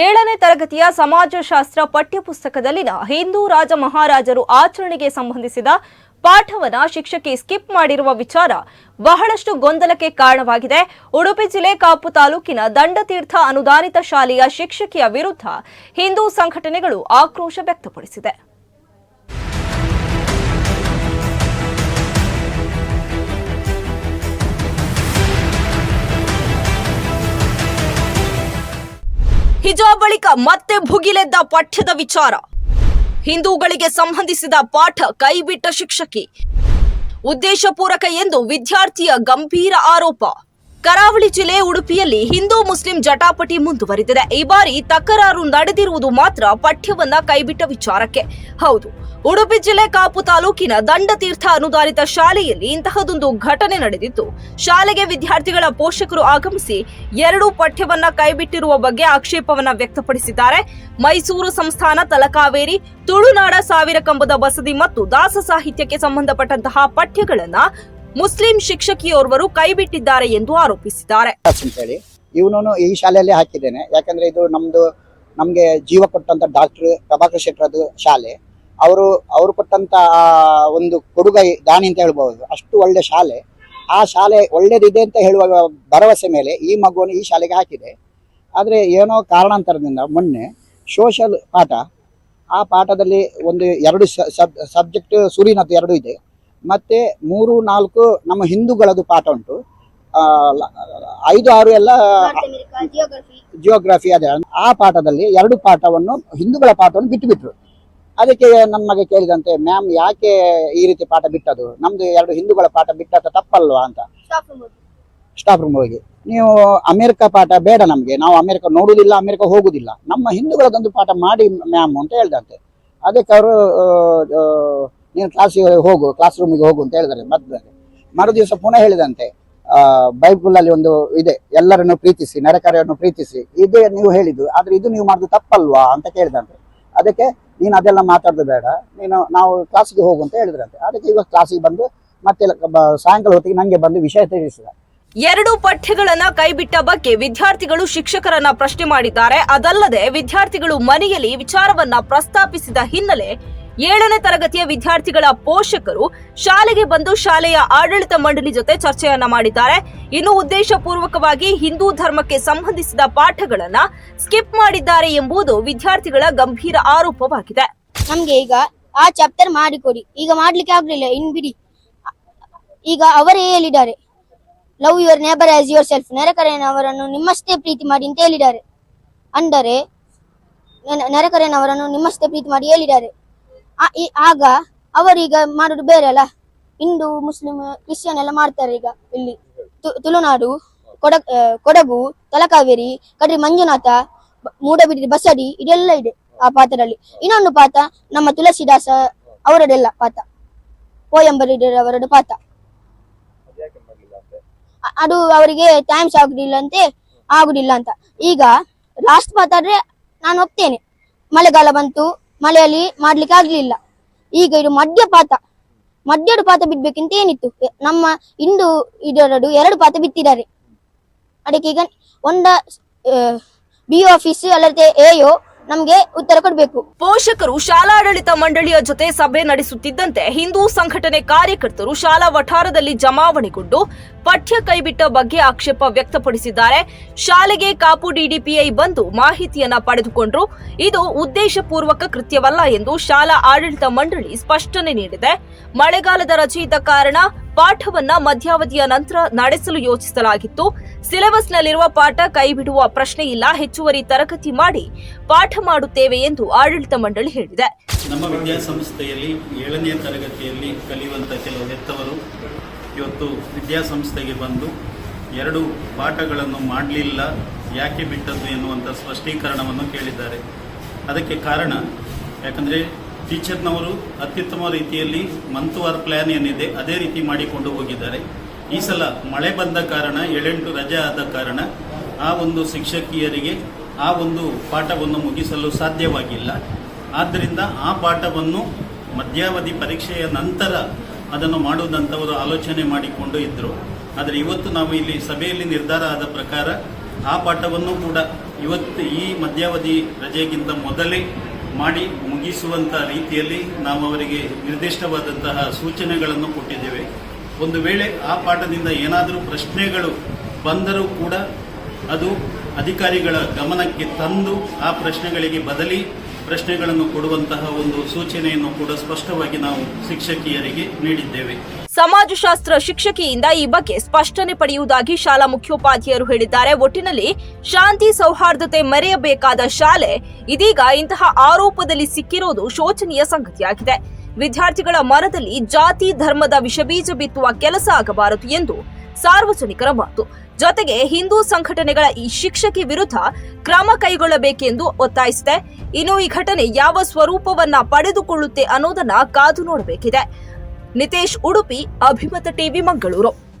ಏಳನೇ ತರಗತಿಯ ಸಮಾಜಶಾಸ್ತ್ರ ಪಠ್ಯಪುಸ್ತಕದಲ್ಲಿನ ಹಿಂದೂ ರಾಜ ಮಹಾರಾಜರು ಆಚರಣೆಗೆ ಸಂಬಂಧಿಸಿದ ಪಾಠವನ್ನ ಶಿಕ್ಷಕಿ ಸ್ಕಿಪ್ ಮಾಡಿರುವ ವಿಚಾರ ಬಹಳಷ್ಟು ಗೊಂದಲಕ್ಕೆ ಕಾರಣವಾಗಿದೆ. ಉಡುಪಿ ಜಿಲ್ಲೆ ಕಾಪು ತಾಲೂಕಿನ ದಂಡತೀರ್ಥ ಅನುದಾನಿತ ಶಾಲೆಯ ಶಿಕ್ಷಕಿಯ ವಿರುದ್ಧ ಹಿಂದೂ ಸಂಘಟನೆಗಳು ಆಕ್ರೋಶ ವ್ಯಕ್ತಪಡಿಸಿದೆ. ಹಿಜಾಬ್ ಬಳಿಕ ಮತ್ತೆ ಭುಗಿಲೆದ್ದ ಪಠ್ಯದ ವಿಚಾರ. ಹಿಂದೂಗಳಿಗೆ ಸಂಬಂಧಿಸಿದ ಪಾಠ ಕೈಬಿಟ್ಟ ಶಿಕ್ಷಕಿ. ಉದ್ದೇಶಪೂರಕ ಎಂದು ವಿದ್ಯಾರ್ಥಿಯ ಗಂಭೀರ ಆರೋಪ. ಕರಾವಳಿ ಜಿಲ್ಲೆ ಉಡುಪಿಯಲ್ಲಿ ಹಿಂದೂ ಮುಸ್ಲಿಂ ಜಟಾಪಟಿ ಮುಂದುವರಿದಿದೆ. ಈ ಬಾರಿ ತಕರಾರು ನಡೆದಿರುವುದು ಮಾತ್ರ ಪಠ್ಯವನ್ನ ಕೈಬಿಟ್ಟ ವಿಚಾರಕ್ಕೆ. ಹೌದು, ಉಡುಪಿ ಜಿಲ್ಲೆ ಕಾಪು ತಾಲೂಕಿನ ದಂಡತೀರ್ಥ ಅನುದಾನಿತ ಶಾಲೆಯಲ್ಲಿ ಇಂತಹದೊಂದು ಘಟನೆ ನಡೆದಿತ್ತು. ಶಾಲೆಗೆ ವಿದ್ಯಾರ್ಥಿಗಳ ಪೋಷಕರು ಆಗಮಿಸಿ ಎರಡೂ ಪಠ್ಯವನ್ನ ಕೈಬಿಟ್ಟಿರುವ ಬಗ್ಗೆ ಆಕ್ಷೇಪವನ್ನ ವ್ಯಕ್ತಪಡಿಸಿದ್ದಾರೆ. ಮೈಸೂರು ಸಂಸ್ಥಾನ ತಲಕಾವೇರಿ, ತುಳುನಾಡ ಸಾವಿರ ಕಂಬದ ಬಸದಿ ಮತ್ತು ದಾಸ ಸಾಹಿತ್ಯಕ್ಕೆ ಸಂಬಂಧಪಟ್ಟಂತಹ ಪಠ್ಯಗಳನ್ನ ಮುಸ್ಲಿಂ ಶಿಕ್ಷಕಿಯೋರ್ವರು ಕೈಬಿಟ್ಟಿದ್ದಾರೆ ಎಂದು ಆರೋಪಿಸಿದ್ದಾರೆ. ಹೇಳಿ ಇವನು ಈ ಶಾಲೆಯಲ್ಲಿ ಹಾಕಿದ್ದೇನೆ. ಯಾಕಂದ್ರೆ ಇದು ನಮ್ದು ನಮ್ಗೆ ಜೀವ ಕೊಟ್ಟಂತ ಡಾಕ್ಟರ್ ಪ್ರಭಾಕರ್ ಶೆಟ್ಟರದು ಶಾಲೆ. ಅವರು ಅವರು ಕೊಟ್ಟಂತ ಒಂದು ಕೊಡುಗೈ ದಾನಿ ಅಂತ ಹೇಳ್ಬಹುದು ಅಷ್ಟು ಒಳ್ಳೆ ಶಾಲೆ. ಆ ಶಾಲೆ ಒಳ್ಳೇದಿದೆ ಅಂತ ಹೇಳುವ ಭರವಸೆ ಮೇಲೆ ಈ ಮಗುವನ್ನು ಈ ಶಾಲೆಗೆ ಹಾಕಿದೆ. ಆದರೆ ಏನೋ ಕಾರಣಾಂತರದಿಂದ ಮೊನ್ನೆ ಸೋಷಲ್ ಪಾಠ, ಆ ಪಾಠದಲ್ಲಿ ಒಂದು ಎರಡು ಸಬ್ಜೆಕ್ಟ್ ಸೂರಿನದ್ದು ಎರಡು ಇದೆ. ಮತ್ತೆ ಮೂರು ನಾಲ್ಕು ನಮ್ಮ ಹಿಂದೂಗಳದು ಪಾಠ ಉಂಟು. ಐದು ಆರು ಎಲ್ಲ ಜಿಯೋಗ್ರಫಿ ಅದೇ. ಆ ಪಾಠದಲ್ಲಿ ಎರಡು ಪಾಠವನ್ನು ಹಿಂದೂಗಳ ಪಾಠವನ್ನು ಬಿಟ್ಟು ಬಿಟ್ರು ಅದಕ್ಕೆ ನಮಗೆ ಕೇಳಿದಂತೆ ಮ್ಯಾಮ್ ಯಾಕೆ ಈ ರೀತಿ ಪಾಠ ಬಿಟ್ಟದು ನಮ್ದು ಎರಡು ಹಿಂದೂಗಳ ಪಾಠ ಬಿಟ್ಟದ್ದು ತಪ್ಪಲ್ವಾ? ಅಂತ. ಸ್ಟಾಫ್ ರೂಮ್ ಹೋಗಿ. ನೀವು ಅಮೆರಿಕ ಪಾಠ ಬೇಡ ನಮಗೆ. ನಾವು ಅಮೆರಿಕ ನೋಡುವುದಿಲ್ಲ ಅಮೆರಿಕ ಹೋಗುದಿಲ್ಲ. ನಮ್ಮ ಹಿಂದೂಗಳದೊಂದು ಪಾಠ ಮಾಡಿ ಮ್ಯಾಮ್ ಅಂತ ಹೇಳ್ದಂತೆ. ಅದಕ್ಕೆ ಅವರು ನೀನು ಕ್ಲಾಸಿಗೆ ಹೋಗು ಕ್ಲಾಸ್ ರೂಮಿಗೆ ಹೋಗು ಅಂತ ಹೇಳಿದ್ರೆ ಮದ್ವೆ ಮರು ದಿವಸ ಪುನಃ ಹೇಳಿದಂತೆ ಬೈಬಲ್ ಅಲ್ಲಿ ಒಂದು ಇದೆ, ಎಲ್ಲರನ್ನು ಪ್ರೀತಿಸಿ ನೆರೆಕರೆಯನ್ನು ಪ್ರೀತಿಸಿ, ಇದೇ ನೀವು ಹೇಳಿದ್ದು, ಆದ್ರೆ ಇದು ನೀವು ಮಾಡುದು ತಪ್ಪಲ್ವಾ ಅಂತ ಕೇಳಿದಂತೆ. ಅದಕ್ಕೆ ನೀನು ಅದೆಲ್ಲ ಮಾತಾಡೋದು ಬೇಡ, ನೀನು ನಾವು ಕ್ಲಾಸಿಗೆ ಹೋಗು ಅಂತ ಹೇಳಿದ್ರಂತೆ. ಅದಕ್ಕೆ ಇವಾಗ ಕ್ಲಾಸಿಗೆ ಬಂದು ಮತ್ತೆ ಸಾಯಂಕಾಲ ಹೊತ್ತಿಗೆ ನಂಗೆ ಬಂದು ವಿಷಯ ತಿಳಿಸಿದ. ಎರಡು ಪಠ್ಯಗಳನ್ನ ಕೈಬಿಟ್ಟ ಬಗ್ಗೆ ವಿದ್ಯಾರ್ಥಿಗಳು ಶಿಕ್ಷಕರನ್ನ ಪ್ರಶ್ನೆ ಮಾಡಿದ್ದಾರೆ. ಅದಲ್ಲದೆ ವಿದ್ಯಾರ್ಥಿಗಳು ಮನೆಯಲ್ಲಿ ವಿಚಾರವನ್ನ ಪ್ರಸ್ತಾಪಿಸಿದ ಹಿನ್ನೆಲೆ ಏಳನೇ ತರಗತಿಯ ವಿದ್ಯಾರ್ಥಿಗಳ ಪೋಷಕರು ಶಾಲೆಗೆ ಬಂದು ಶಾಲೆಯ ಆಡಳಿತ ಮಂಡಳಿ ಜೊತೆ ಚರ್ಚೆಯನ್ನ ಮಾಡಿದ್ದಾರೆ. ಇನ್ನು ಉದ್ದೇಶಪೂರ್ವಕವಾಗಿ ಹಿಂದೂ ಧರ್ಮಕ್ಕೆ ಸಂಬಂಧಿಸಿದ ಪಾಠಗಳನ್ನ ಸ್ಕಿಪ್ ಮಾಡಿದ್ದಾರೆ ಎಂಬುದು ವಿದ್ಯಾರ್ಥಿಗಳ ಗಂಭೀರ ಆರೋಪವಾಗಿದೆ. ನಮ್ಗೆ ಈಗ ಆ ಚಾಪ್ಟರ್ ಮಾಡಿಕೊಡಿ. ಈಗ ಮಾಡ್ಲಿಕ್ಕೆ ಆಗ್ಲಿಲ್ಲ. ಇನ್ ಬಿಡಿ. ಈಗ ಅವರೇ ಹೇಳಿದ್ದಾರೆ. Love your neighbour as yourself ಅವರನ್ನು ನಿಮ್ಮಷ್ಟೇ ಪ್ರೀತಿ ಮಾಡಿ ಅಂತ ಹೇಳಿದ್ದಾರೆ. ಅಂದರೆ ನೆ- ಅವರನ್ನು ನಿಮ್ಮಷ್ಟೇ ಪ್ರೀತಿ ಮಾಡಿ ಹೇಳಿದ್ದಾರೆ. ಆಗ ಅವರೀಗ ಮಾಡೋದು ಬೇರೆ ಅಲ್ಲ. ಹಿಂದೂ, ಮುಸ್ಲಿಂ, ಕ್ರಿಶ್ಚಿಯನ್ ಎಲ್ಲ ಮಾಡ್ತಾರೆ ಈಗ ಇಲ್ಲಿ. ತುಳುನಾಡು, ಕೊಡ ಕೊಡಗು, ತಲಕಾವೇರಿ, ಕಡ್ರಿ ಮಂಜುನಾಥ ಮೂಡಬಿಡಿ ಬಸಡಿ, ಇದೆಲ್ಲ ಇದೆ ಆ ಪಾತ್ರದಲ್ಲಿ. ಇನ್ನೊಂದು ಪಾತ ನಮ್ಮ ತುಳಸಿದಾಸ ಅವರದೆಲ್ಲ ಪಾತ ಪೋಯಂಬರಿಡರ್ ಪಾತ ಅದು ಅವರಿಗೆ ಟೈಮ್ಸ್ ಆಗುದಿಲ್ಲ ಅಂತೆ, ಆಗುದಿಲ್ಲ ಅಂತ. ಈಗ ಲಾಸ್ಟ್ ಆದ್ರೆ ನಾನು ಒಪ್ತೇನೆ. ಮಳೆಗಾಲ ಬಂತು ಮಳೆಯಲ್ಲಿ ಮಾಡ್ಲಿಕ್ಕೆ ಆಗ್ಲಿಲ್ಲ. ಈಗ ಇದು ಮಧ್ಯ ಪಾತ. ಮಧ್ಯದ ಪಾತ ಬಿಡ್ಬೇಕಂತ ಏನಿತ್ತು? ನಮ್ಮ ಇಂದು ಇದರಡು ಎರಡು ಪಾತ ಬಿತ್ತಿದ್ದಾರೆ. ಅದಕ್ಕೆ ಈಗ ಒಂದ ಬಿ ಆಫೀಸ್ ಅಲ್ಲದೆ ಎಯೋ ನಮ್ಗೆ ಉತ್ತರ ಕೊಡಬೇಕು. ಪೋಷಕರು ಶಾಲಾ ಆಡಳಿತ ಮಂಡಳಿಯ ಜೊತೆ ಸಭೆ ನಡೆಸುತ್ತಿದ್ದಂತೆ ಹಿಂದೂ ಸಂಘಟನೆ ಕಾರ್ಯಕರ್ತರು ಶಾಲಾ ವಠಾರದಲ್ಲಿ ಜಮಾವಣೆಗೊಂಡು ಪಠ್ಯ ಕೈಬಿಟ್ಟ ಬಗ್ಗೆ ಆಕ್ಷೇಪ ವ್ಯಕ್ತಪಡಿಸಿದ್ದಾರೆ. ಶಾಲೆಗೆ ಕಾಪು ಡಿಡಿಪಿಐ ಬಂದು ಮಾಹಿತಿಯನ್ನ ಪಡೆದುಕೊಂಡ್ರು. ಇದು ಉದ್ದೇಶಪೂರ್ವಕ ಕೃತ್ಯವಲ್ಲ ಎಂದು ಶಾಲಾ ಆಡಳಿತ ಮಂಡಳಿ ಸ್ಪಷ್ಟನೆ ನೀಡಿದೆ. ಮಳೆಗಾಲದ ರಚಿತ ಕಾರಣ ಪಾಠವನ್ನ ಮಧ್ಯಾವಧಿಯ ನಂತರ ನಡೆಸಲು ಯೋಚಿಸಲಾಗಿತ್ತು. ಸಿಲೆಬಸ್ನಲ್ಲಿರುವ ಪಾಠ ಕೈಬಿಡುವ ಪ್ರಶ್ನೆ ಇಲ್ಲ. ಹೆಚ್ಚುವರಿ ತರಗತಿ ಮಾಡಿ ಪಾಠ ಮಾಡುತ್ತೇವೆ ಎಂದು ಆಡಳಿತ ಮಂಡಳಿ ಹೇಳಿದೆ. ನಮ್ಮ ವಿದ್ಯಾಸಂಸ್ಥೆಯಲ್ಲಿ ಏಳನೇ ತರಗತಿಯಲ್ಲಿ ಕಲಿಯುವಂಥ ಕೆಲವು ಹೆತ್ತವರು ಇವತ್ತು ವಿದ್ಯಾಸಂಸ್ಥೆಗೆ ಬಂದು ಎರಡು ಪಾಠಗಳನ್ನು ಮಾಡಲಿಲ್ಲ, ಯಾಕೆ ಬಿಟ್ಟದ್ದು ಎನ್ನುವಂಥ ಸ್ಪಷ್ಟೀಕರಣವನ್ನು ಕೇಳಿದ್ದಾರೆ. ಅದಕ್ಕೆ ಕಾರಣ, ಯಾಕಂದರೆ ಟೀಚರ್ನವರು ಅತ್ಯುತ್ತಮ ರೀತಿಯಲ್ಲಿ ಮಂತ್ವಾರ್ ಪ್ಲ್ಯಾನ್ ಏನಿದೆ, ಅದೇ ರೀತಿ ಮಾಡಿಕೊಂಡು ಹೋಗಿದ್ದಾರೆ. ಈ ಸಲ ಮಳೆ ಬಂದ ಕಾರಣ, ಏಳೆಂಟು ರಜೆ ಆದ ಕಾರಣ ಆ ಒಂದು ಶಿಕ್ಷಕಿಯರಿಗೆ ಆ ಒಂದು ಪಾಠವನ್ನು ಮುಗಿಸಲು ಸಾಧ್ಯವಾಗಿಲ್ಲ. ಆದ್ದರಿಂದ ಆ ಪಾಠವನ್ನು ಮಧ್ಯಾವಧಿ ಪರೀಕ್ಷೆಯ ನಂತರ ಅದನ್ನು ಮಾಡುವುದಂಥವರು ಆಲೋಚನೆ ಮಾಡಿಕೊಂಡು ಇದ್ದರು ಆದರೆ ಇವತ್ತು ನಾವು ಇಲ್ಲಿ ಸಭೆಯಲ್ಲಿ ನಿರ್ಧಾರ ಆದ ಪ್ರಕಾರ ಆ ಪಾಠವನ್ನು ಕೂಡ ಇವತ್ತು ಈ ಮಧ್ಯಾವಧಿ ರಜೆಗಿಂತ ಮೊದಲೇ ಮಾಡಿ ಮುಗಿಸುವಂಥ ರೀತಿಯಲ್ಲಿ ನಾವು ಅವರಿಗೆ ನಿರ್ದಿಷ್ಟವಾದಂತಹ ಸೂಚನೆಗಳನ್ನು ಕೊಟ್ಟಿದ್ದೇವೆ. ಒಂದು ವೇಳೆ ಆ ಪಾಠದಿಂದ ಏನಾದರೂ ಪ್ರಶ್ನೆಗಳು ಬಂದರೂ ಕೂಡ ಅದು ಅಧಿಕಾರಿಗಳ ಗಮನಕ್ಕೆ ತಂದು ಆ ಪ್ರಶ್ನೆಗಳಿಗೆ ಬದಲಿ ಪ್ರಶ್ನೆಗಳನ್ನು ಕೊಡುವಂತಹ ಒಂದು ಸೂಚನೆಯನ್ನು ಕೂಡ ಸ್ಪಷ್ಟವಾಗಿ ನಾವು ಶಿಕ್ಷಕಿಯರಿಗೆ ನೀಡಿದ್ದೇವೆ. ಸಮಾಜಶಾಸ್ತ್ರ ಶಿಕ್ಷಕಿಯಿಂದ ಈ ಬಗ್ಗೆ ಸ್ಪಷ್ಟನೆ ಪಡೆಯುವುದಾಗಿ ಶಾಲಾ ಮುಖ್ಯೋಪಾಧ್ಯಾಯರು ಹೇಳಿದ್ದಾರೆ. ಒಟ್ಟಿನಲ್ಲಿ ಶಾಂತಿ ಸೌಹಾರ್ದತೆ ಮರೆಯಬೇಕಾದ ಶಾಲೆ ಇದೀಗ ಇಂತಹ ಆರೋಪದಲ್ಲಿ ಸಿಕ್ಕಿರೋದು ಶೋಚನೀಯ ಸಂಗತಿಯಾಗಿದೆ. ವಿದ್ಯಾರ್ಥಿಗಳ ಮನದಲ್ಲಿ ಜಾತಿ, ಧರ್ಮದ ವಿಷಬೀಜ ಬಿತ್ತುವ ಕೆಲಸ ಆಗಬಾರದು ಎಂದು ಸಾರ್ವಜನಿಕರ ಮಾತು. ಜೊತೆಗೆ ಹಿಂದೂ ಸಂಘಟನೆಗಳ ಈ ಶಿಕ್ಷಕಿ ವಿರುದ್ಧ ಕ್ರಮ ಕೈಗೊಳ್ಳಬೇಕೆಂದು ಒತ್ತಾಯಿಸಿದೆ. ಇನ್ನು ಈ ಘಟನೆ ಯಾವ ಸ್ವರೂಪವನ್ನ ಪಡೆದುಕೊಳ್ಳುತ್ತೆ ಅನ್ನೋದನ್ನ ಕಾದು ನೋಡಬೇಕಿದೆ. ನಿತೇಶ್ ಉಡುಪಿ, ಅಭಿಮತ ಟಿವಿ, ಮಂಗಳೂರು.